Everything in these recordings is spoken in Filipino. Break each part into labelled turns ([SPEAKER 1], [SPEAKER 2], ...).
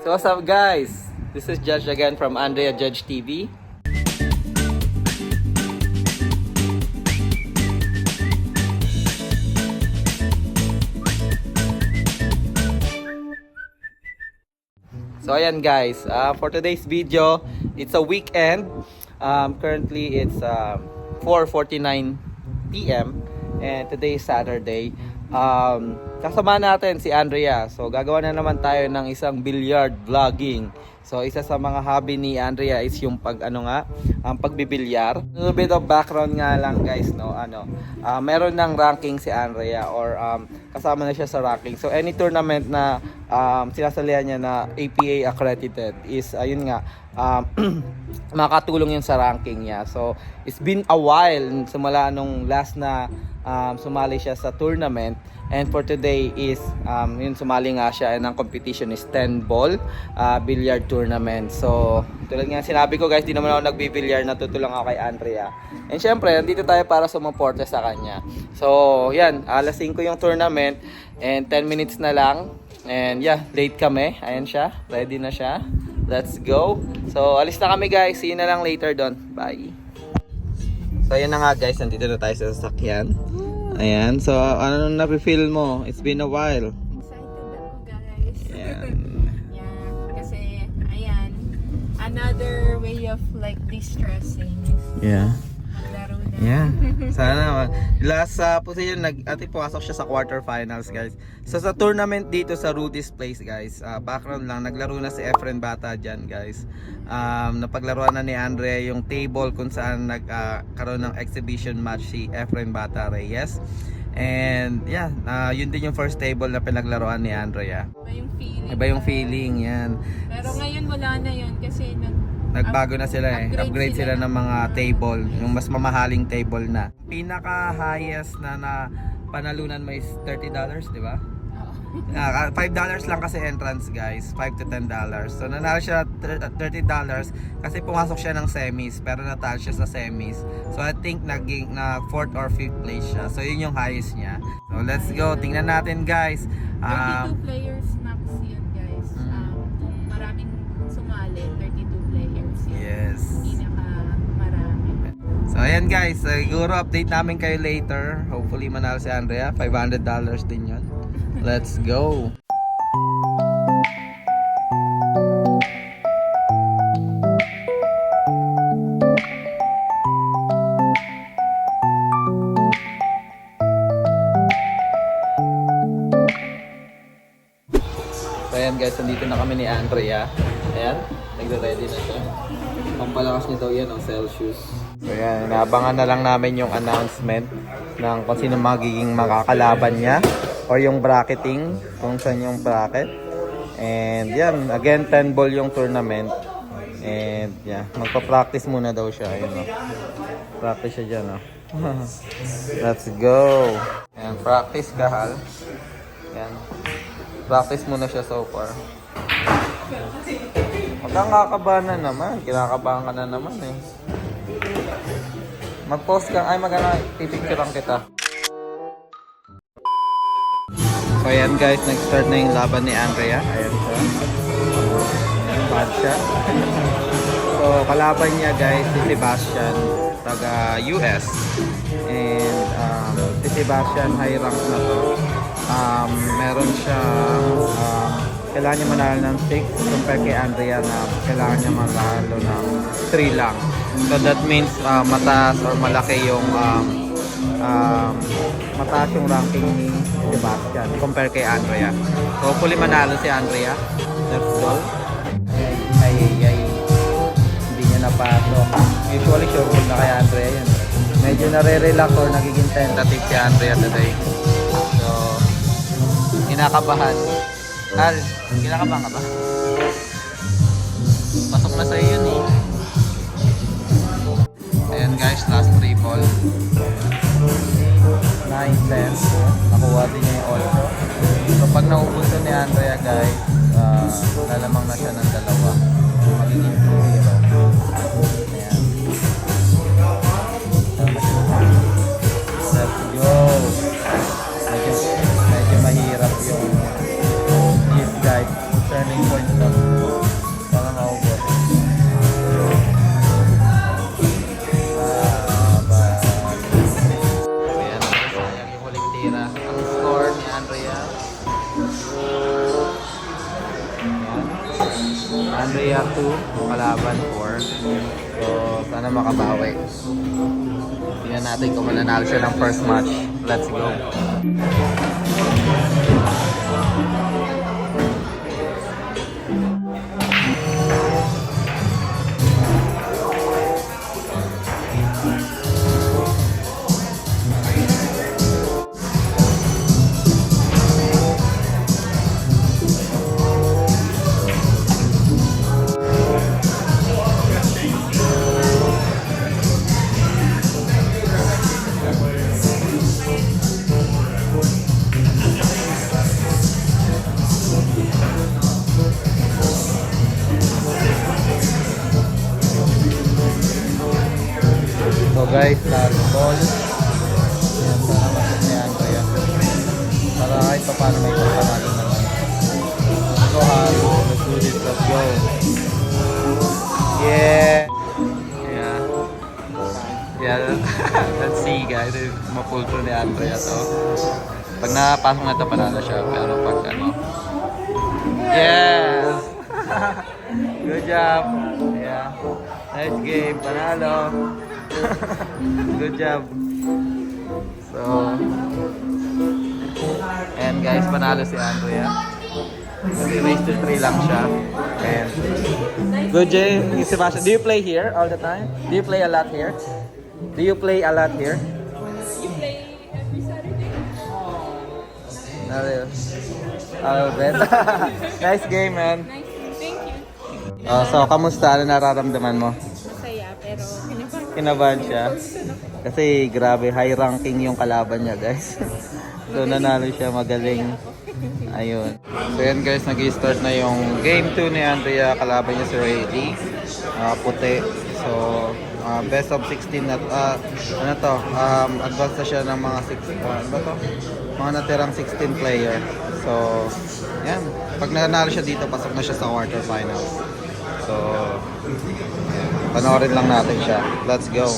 [SPEAKER 1] So what's up guys? This is Judge again from Andrea Judge TV. So ayan guys, uh, for today's video, it's a weekend. Um, currently it's uh, 4.49 p.m. and today is Saturday. Um, kasama natin si Andrea. So gagawa na naman tayo ng isang billiard vlogging. So isa sa mga hobby ni Andrea is yung pag ano nga, ang pagbibilyar. A little bit of background nga lang guys, no. Ano, ah, meron ng ranking si Andrea or um, kasama na siya sa ranking. So any tournament na um, sinasalihan niya na APA accredited is ayun nga um, makatulong yun sa ranking niya. So it's been a while simula nung last na um, sumali siya sa tournament and for today is um, yun sumali nga siya and ang competition is 10 ball uh, billiard tournament. So tulad nga sinabi ko guys, di naman ako nagbibilyar, natutulong ako kay Andrea. And syempre, nandito tayo para sumuporta sa kanya. So, yan, alas 5 yung tournament and 10 minutes na lang. And yeah, late kami. Ayan siya, ready na siya. Let's go. So, alis na kami guys. See you na lang later doon. Bye. So, ayan na nga guys, nandito na tayo sa sasakyan. Ayan, so ano nang nafe-feel mo? It's been a while.
[SPEAKER 2] Excited ako guys.
[SPEAKER 1] Ayan.
[SPEAKER 2] yeah, kasi ayan, another way of like distressing is
[SPEAKER 1] Yeah. Yeah. Sana last sa position nag ate pumasok siya sa quarterfinals guys. So sa tournament dito sa Rudy's Place guys, ah, background lang naglaro na si Efren Bata diyan guys. Um napaglaruan na ni Andre yung table kung saan nagkaroon ng exhibition match si Efren Bata Reyes. And yeah, ah, yun din yung first table na pinaglaruan ni Andrea.
[SPEAKER 2] Iba yung feeling.
[SPEAKER 1] Iba yung feeling yan.
[SPEAKER 2] Pero ngayon wala na yun kasi nag
[SPEAKER 1] Nagbago na sila eh.
[SPEAKER 2] Upgrade
[SPEAKER 1] Upgrade sila
[SPEAKER 2] sila
[SPEAKER 1] ng mga table. Yung mas mamahaling table na. Pinaka highest na na panalunan mo is $30, di ba?
[SPEAKER 2] Oo.
[SPEAKER 1] Ah, $5 lang kasi entrance guys. 5 to $10. So nanalo siya thir- $30 kasi pumasok siya ng semis pero natalo siya sa semis. So I think naging na 4th or 5th place siya. So yun yung highest niya. So let's go. Tingnan natin guys.
[SPEAKER 2] 32
[SPEAKER 1] Um,
[SPEAKER 2] players guys,
[SPEAKER 1] siguro update namin kayo later. Hopefully manalo si Andrea. $500 din yun. Let's go! So ayan guys, nandito na kami ni Andrea. Ayan, nagre-ready na siya. Pampalakas niya daw yan ang Celsius. So ayan, inaabangan na lang namin yung announcement ng kung sino magiging makakalaban niya or yung bracketing, kung saan yung bracket. And yan, again 10 ball yung tournament. And yeah, magpa-practice muna daw siya. Ayun o. Practice siya dyan o. Let's go! Ayan, practice ka hal. Yan. Practice muna siya so far. Kakabahan na naman. Kinakabahan ka na naman eh. Mag-post ka. Ay, magana. Pipicturean kita. So ayan guys, nag-start na yung laban ni Andrea. Ayan siya. Ayan, bad siya. So kalaban niya guys, si Sebastian, taga US. And um, si Sebastian high rank na to. Um, meron siya um, kailangan niya manalo ng 6 compare kay Andrea na kailangan niya manalo ng 3 lang. So that means uh, mataas or malaki yung um, um, mataas yung ranking ni Sebastian compare kay Andrea. So hopefully manalo si Andrea. Let's go. Ay, ay, ay. Hindi niya napasok. Usually sure na kay Andrea yan. Medyo nare-relax or nagiging tentative si Andrea today. So, kinakabahan. Al, kinakabahan ka ba? Pasok na sa'yo yun eh. Ayan guys, last 3 ball. 9, 10. Nakuha din yung also. So pag naubos ni Andrea guys, uh, lalamang na siya ng dalawa. Magiging 2-0. Natin kung mananalo siya ng first match. Let's go. Kahit pa paano may pagpanalo naman. Go, Haru. Let's do this. Let's go. Yeah. Yeah. Yeah. Let's see guys. Mapulto ni Andrea to. Pag napasok na ito, panalo siya. Pero pag ano... Yes! Good job. Yeah. Nice game. Panalo. Good job. So, and guys, panalo si Andrea. Kasi race to 3 lang siya. And, good Jay, Sebastian, do you play here all the time? Do you play a lot here? Do you play a lot here?
[SPEAKER 2] You play every Saturday?
[SPEAKER 1] Little bit. nice game, man.
[SPEAKER 2] Nice. Thank you.
[SPEAKER 1] Oh, so, kamusta? Ano nararamdaman mo?
[SPEAKER 2] Masaya, pero kinabahan.
[SPEAKER 1] Kinabahan siya. Kasi grabe, high ranking yung kalaban niya, guys. so, nanalo siya, magaling. Ayun. So, yan guys, nag-start na yung game 2 ni Andrea. Kalaban niya si Ray Lee. Ah, puti. So, ah, best of 16 na, ah, ano to, um, advance na siya ng mga 6, ah, ano to? Mga natirang 16 player. So, yan. Pag nanalo siya dito, pasok na siya sa quarterfinals. So, yan. panoorin lang natin siya. Let's go.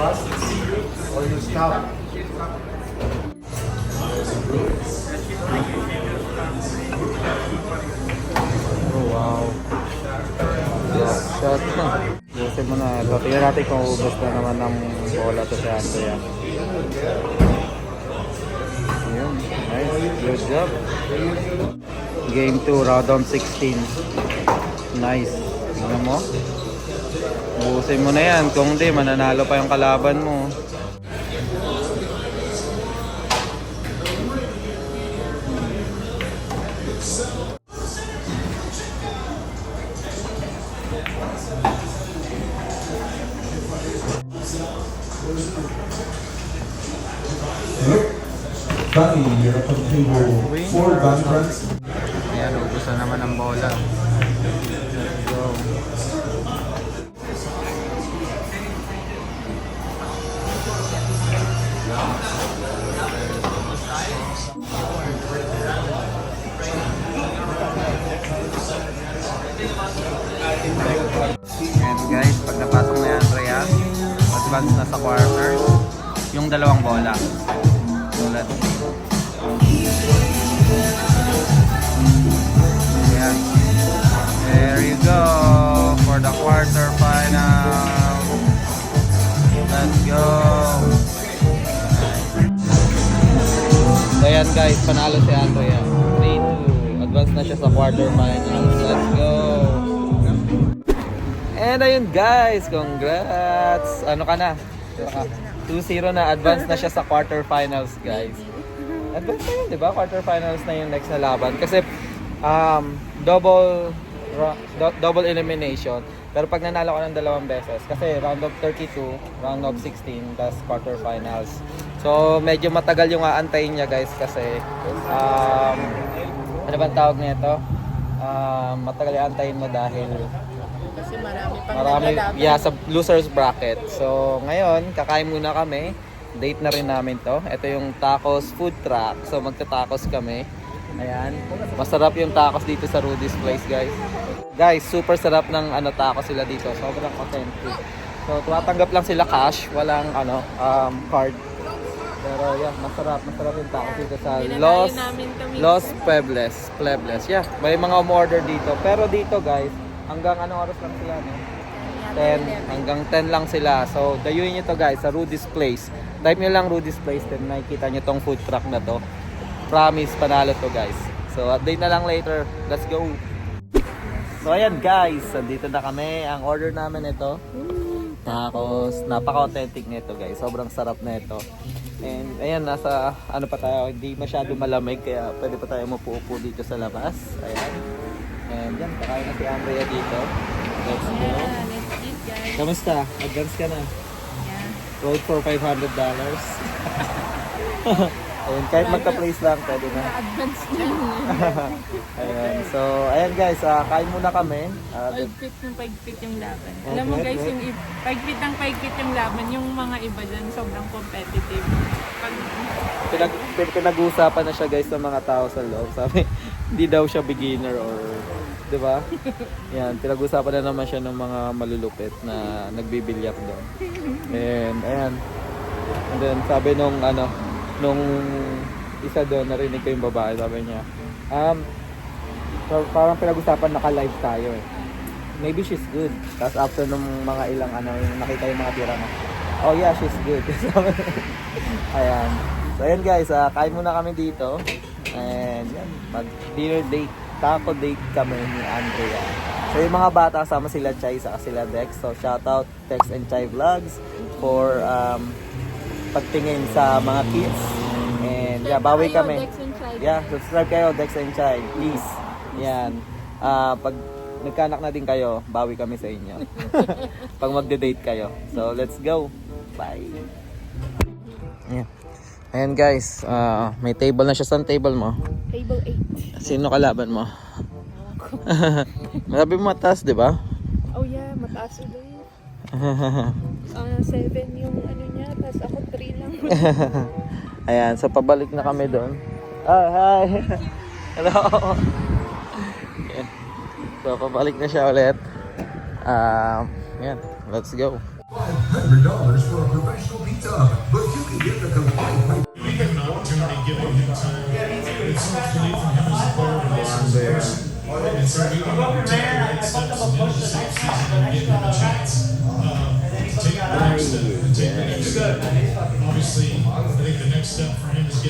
[SPEAKER 3] Or you stop.
[SPEAKER 1] Oh, wow. Shot. Busin mo na. So, tingnan natin kung ubos na naman ng bola to si Andrea. Ayun. Nice. Good job. Game 2, round on 16. Nice. Tingnan mo. Busin mo na yan. Kung di, mananalo pa yung kalaban mo.
[SPEAKER 3] Bunny, you're table four, Bunny runs.
[SPEAKER 1] Ayan, ubos na naman ang bola. Let's go. So ayan guys, panalo si Andrea. 3-2. Advance na siya sa quarterfinals. Let's go. And ayun guys, congrats. Ano ka na? 2-0 na. Advance na siya sa quarterfinals guys. Advance na yun, di ba? Quarterfinals na yung next na laban. Kasi um, double do- double elimination. Pero pag nanalo ka ng dalawang beses, kasi round of 32, round of 16, tas quarterfinals. So, medyo matagal yung aantayin niya guys kasi um, ano bang tawag nito? Um, matagal yung aantayin mo dahil
[SPEAKER 2] kasi marami pang
[SPEAKER 1] Marami, yeah, sa loser's bracket. So, ngayon, kakain muna kami. Date na rin namin to. Ito yung tacos food truck. So, magta-tacos kami. Ayan. Masarap yung tacos dito sa Rudy's Place, guys. Guys, super sarap ng ano tacos sila dito. Sobrang authentic. So, tumatanggap lang sila cash. Walang ano, um, card. Pero yeah, masarap. Masarap yung tacos dito sa Los. Los Puebles. Puebles. Yeah, may mga umorder dito. Pero dito, guys, hanggang anong oras lang sila, no? 10 hanggang 10 lang sila. So, dayuin nyo to guys sa Rudy's Place. Type nyo lang Rudy's Place then makikita nyo tong food truck na to. Promise, panalo to guys. So, update na lang later. Let's go! So, ayan guys. Dito na kami. Ang order namin ito. Tacos. Napaka-authentic nito guys. Sobrang sarap na ito. And ayan, nasa ano pa tayo, hindi masyado malamig kaya pwede pa tayo mapuupo dito sa labas. Ayan. And yan, kakain na si Andrea dito. Let's go.
[SPEAKER 2] Yeah, let's eat guys.
[SPEAKER 1] Kamusta? Advance ka na.
[SPEAKER 2] Yeah.
[SPEAKER 1] Road for $500. Ayun, kahit magka-place lang, pwede na.
[SPEAKER 2] Advance na
[SPEAKER 1] Ayun. So, ayan guys, ah, kain muna kami. Ah,
[SPEAKER 2] Pagpit ng pagpit yung laban. Alam mo guys, yung i- pagpit ng pagpit yung laban, yung mga iba dyan sobrang competitive. Pag,
[SPEAKER 1] pinag, pin- pinag-uusapan na siya guys ng mga tao sa loob. Sabi, hindi daw siya beginner or, di ba? Yan, pinag-uusapan na naman siya ng mga malulupit na nagbibilyak doon. And, ayan. And then, sabi nung, ano, nung isa doon, narinig ko yung babae, sabi niya, um, par- parang pinag-usapan naka-live tayo eh. Maybe she's good. Tapos after nung mga ilang ano, yung nakita yung mga tira mo, oh yeah, she's good. Ayan. So ayan guys, ah, kain muna kami dito. And yan, mag-dinner date, taco date kami ni Andrea. So yung mga bata, sama sila Chai, saka sila Dex. So shoutout Dex and Chai Vlogs for um, pagtingin sa mga kids. And yeah, bawi kami. Yeah, subscribe kayo, Dex and Chai. Please. Yan. Ah, pag nagkanak na din kayo, bawi kami sa inyo. pag magde-date kayo. So, let's go. Bye. Yeah. Ayan guys, ah, may table na siya. Saan table mo?
[SPEAKER 2] Table 8.
[SPEAKER 1] Sino kalaban mo? Sabi mo mataas, di ba?
[SPEAKER 2] Oh yeah, mataas ulit. Ah, 7 yung ano niya, tapos ako 3 lang.
[SPEAKER 1] Ayan, so pabalik na kami doon. Ah, hi. Hello. So pabalik na siya ulit. Um, yan, let's go.
[SPEAKER 3] $100 for a professional pizza, but you can get the complete
[SPEAKER 1] Yan, pag nasin niya to 2-0 na guys. Malakas sa kalaban. So,
[SPEAKER 4] He's on the ice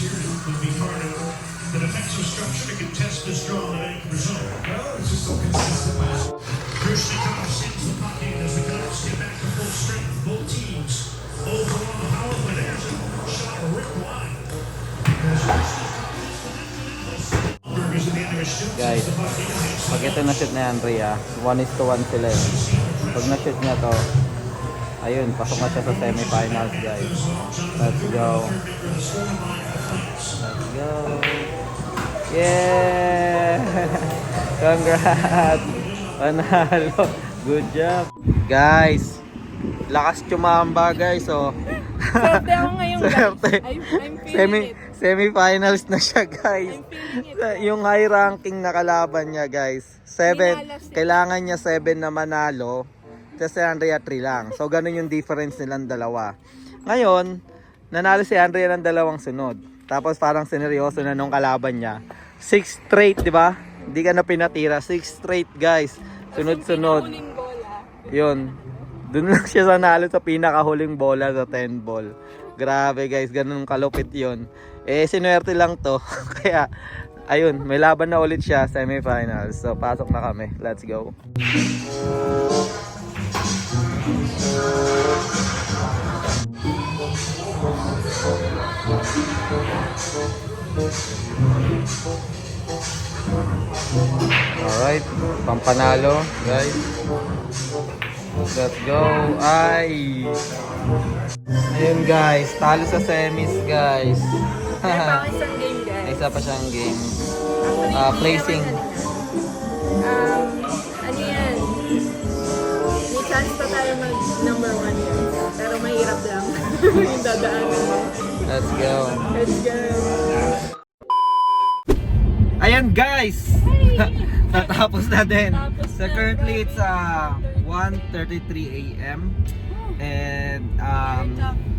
[SPEAKER 4] here to be part of the defensive structure to contest this draw
[SPEAKER 1] guys, pag ito na-shoot na Andrea, 1 is to 1 sila eh. Pag na-shoot niya to, ayun, pasok na siya sa semifinals guys. Let's go. Let's go. Yeah! Congrats! Panalo! Good job! Guys, lakas tumamba guys oh.
[SPEAKER 2] Swerte ako ngayon guys.
[SPEAKER 1] Swerte.
[SPEAKER 2] I'm, I'm feeling
[SPEAKER 1] Semi
[SPEAKER 2] it.
[SPEAKER 1] Semifinals na siya guys. Yung high ranking na kalaban niya guys. 7.
[SPEAKER 2] Minalas niya.
[SPEAKER 1] Kailangan niya 7 na manalo. Tapos si Andrea 3 lang. So ganun yung difference nilang dalawa. Ngayon, nanalo si Andrea ng dalawang sunod. Tapos parang sineryoso na nung kalaban niya. 6 straight, di ba? Hindi ka na pinatira. 6 straight guys. Sunod-sunod. Yun. Doon lang siya nanalo sa pinakahuling bola sa 10 ball. Grabe guys, ganun kalupit yun. Eh, sinuwerte lang to. Kaya, ayun, may laban na ulit siya, semifinals. So, pasok na kami. Let's go. Alright, pampanalo, guys. Let's go. Ay. Ayun guys, talo sa semis guys.
[SPEAKER 2] May pang isang game, guys.
[SPEAKER 1] Isa pa siyang game.
[SPEAKER 2] Actually,
[SPEAKER 1] Ah,
[SPEAKER 2] hindi
[SPEAKER 1] placing.
[SPEAKER 2] naman ano. Um, ano yan? May chance pa tayo mag number one yan. Pero mahirap lang. yung dadaanan mo.
[SPEAKER 1] Let's go.
[SPEAKER 2] Let's go.
[SPEAKER 1] Ayan guys! Natapos na din.
[SPEAKER 2] Tapos
[SPEAKER 1] So
[SPEAKER 2] na,
[SPEAKER 1] currently it's uh, 1.33 a.m. And um,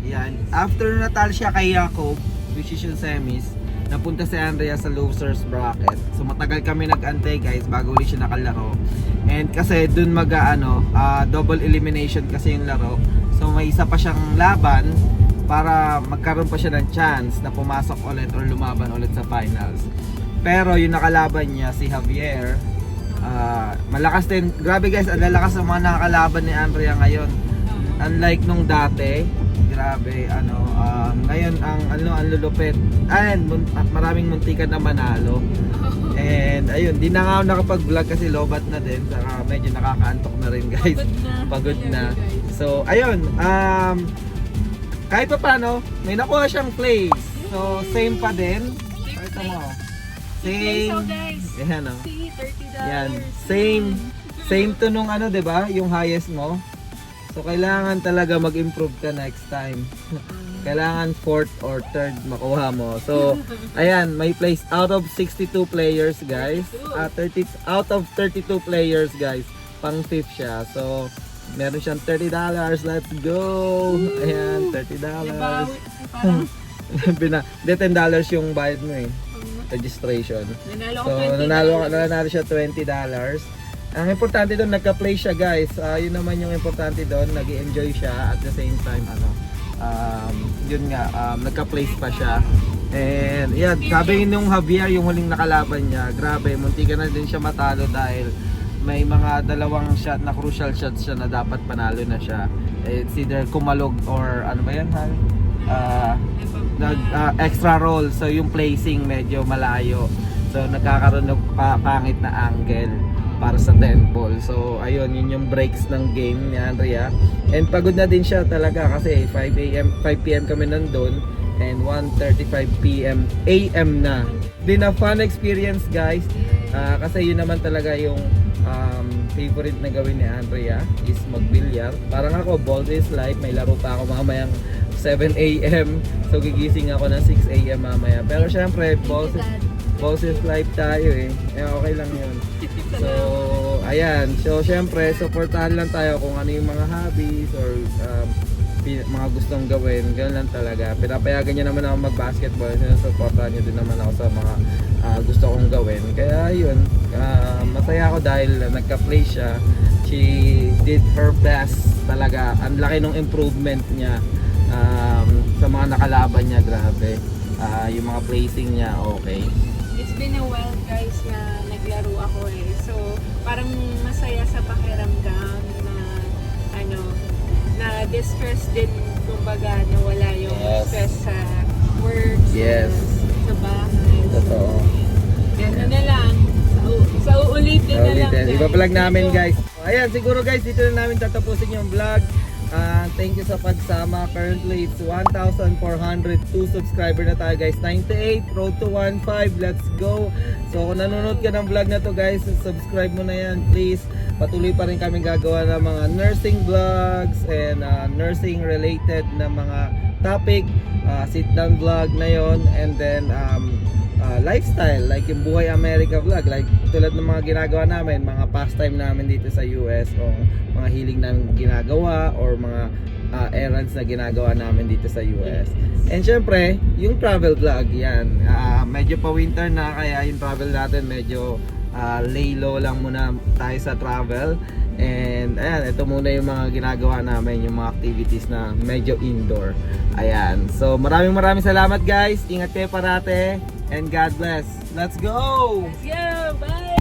[SPEAKER 1] yan. After natalo siya kay Jacob, which is yung semis, napunta si Andrea sa losers bracket. So matagal kami nag-antay guys bago ulit siya nakalaro. And kasi dun mag ano, ah, double elimination kasi yung laro. So may isa pa siyang laban para magkaroon pa siya ng chance na pumasok ulit or lumaban ulit sa finals. Pero yung nakalaban niya si Javier, ah, malakas din. Grabe guys, ang lalakas ng mga nakakalaban ni Andrea ngayon. Unlike nung dati, grabe ano, um, ngayon ang ano ang lulupit. And mun- at maraming muntikan na manalo. And ayun, di na nga ako nakapag-vlog kasi lobat na din. Saka medyo nakakaantok na rin guys.
[SPEAKER 2] Pagod na.
[SPEAKER 1] Pagod na. So, ayun, um, kahit pa paano, may nakuha siyang place. So, same pa din. Pakita mo. Same. Yan o.
[SPEAKER 2] see, $30.
[SPEAKER 1] Yan. Same. Same to nung ano, 'di ba? Yung highest mo. So kailangan talaga mag-improve ka next time. kailangan fourth or third makuha mo. So, ayan, may place out of 62 players, guys. Ah, 30 out of 32 players, guys. Pang fifth siya. So, meron siyang $30. Let's go. Ayan, $30.
[SPEAKER 2] Nabawi. Parang,
[SPEAKER 1] Bina, de $10 yung bayad mo eh. Registration.
[SPEAKER 2] nanalo
[SPEAKER 1] So,
[SPEAKER 2] 20
[SPEAKER 1] nanalo, nanalo siya $20. Ang importante doon, nagka-play siya guys. Ah, yun naman yung importante doon, nag enjoy siya at the same time, ano, um, yun nga, um, nagka-place pa siya. And yeah, sabi nung Javier, yung huling nakalaban niya, grabe, munti ka na din siya matalo dahil may mga dalawang shot na crucial shots siya na dapat panalo na siya. It's either kumalog or ano ba yan, Hal? Ah, nag ah, extra roll so yung placing medyo malayo so nagkakaroon ng pa- pangit na angle para sa 10 ball so ayun yun yung breaks ng game ni Andrea and pagod na din siya talaga kasi 5 am 5 pm kami nandun and 1.35 pm am na din a fun experience guys Ah, kasi yun naman talaga yung um, favorite na gawin ni Andrea is magbilyar. Parang ako, ball is life. May laro pa ako mamayang 7 a.m. So gigising ako ng 6 a.m. mamaya. Pero syempre, balls is, balls is life tayo eh. Eh okay lang yun. So, ayan. So, syempre, supportahan lang tayo kung ano yung mga hobbies or um, mga gustong gawin. Ganun lang talaga. Pinapayagan niya naman ako mag-basketball. Sinusuportahan niya din naman ako sa mga ah, gusto kong gawin. Kaya, yun. ah, masaya ako dahil nagka-play siya. She did her best talaga. Ang laki ng improvement niya um, sa mga nakalaban niya. Grabe. Ah, yung mga placing niya, okay.
[SPEAKER 2] It's been a while guys na naglaro ako eh. So, parang masaya sa pakiramdam na ano, na distress din kumbaga na wala yung
[SPEAKER 1] Yes.
[SPEAKER 2] stress sa work,
[SPEAKER 1] Yes.
[SPEAKER 2] sa, sa bahay.
[SPEAKER 1] Totoo.
[SPEAKER 2] Yan ano na lang. Sa, uulitin na lang.
[SPEAKER 1] Ipa-vlog namin guys. Ayan, siguro guys, dito na namin tatapusin yung vlog. Ah, thank you sa pagsama. Currently, it's 1,402 subscriber na tayo guys. 98, road to 1.5. Let's go. So, kung nanonood ka ng vlog na to guys, subscribe mo na yan. Please, patuloy pa rin kami gagawa ng mga nursing vlogs and ah, nursing related na mga topic. Ah, sit down vlog na yon And then, um, uh, lifestyle like yung Buhay America vlog like tulad ng mga ginagawa namin mga pastime namin dito sa US o mga hiling namin ginagawa or mga uh, errands na ginagawa namin dito sa US and syempre yung travel vlog yan. Ah, medyo pa winter na kaya yung travel natin medyo uh, lay low lang muna tayo sa travel. And ayan ito muna yung mga ginagawa namin yung mga activities na medyo indoor. Ayan. So maraming maraming salamat guys. Ingat kayo parate and God bless let's go
[SPEAKER 2] Let's go! Bye!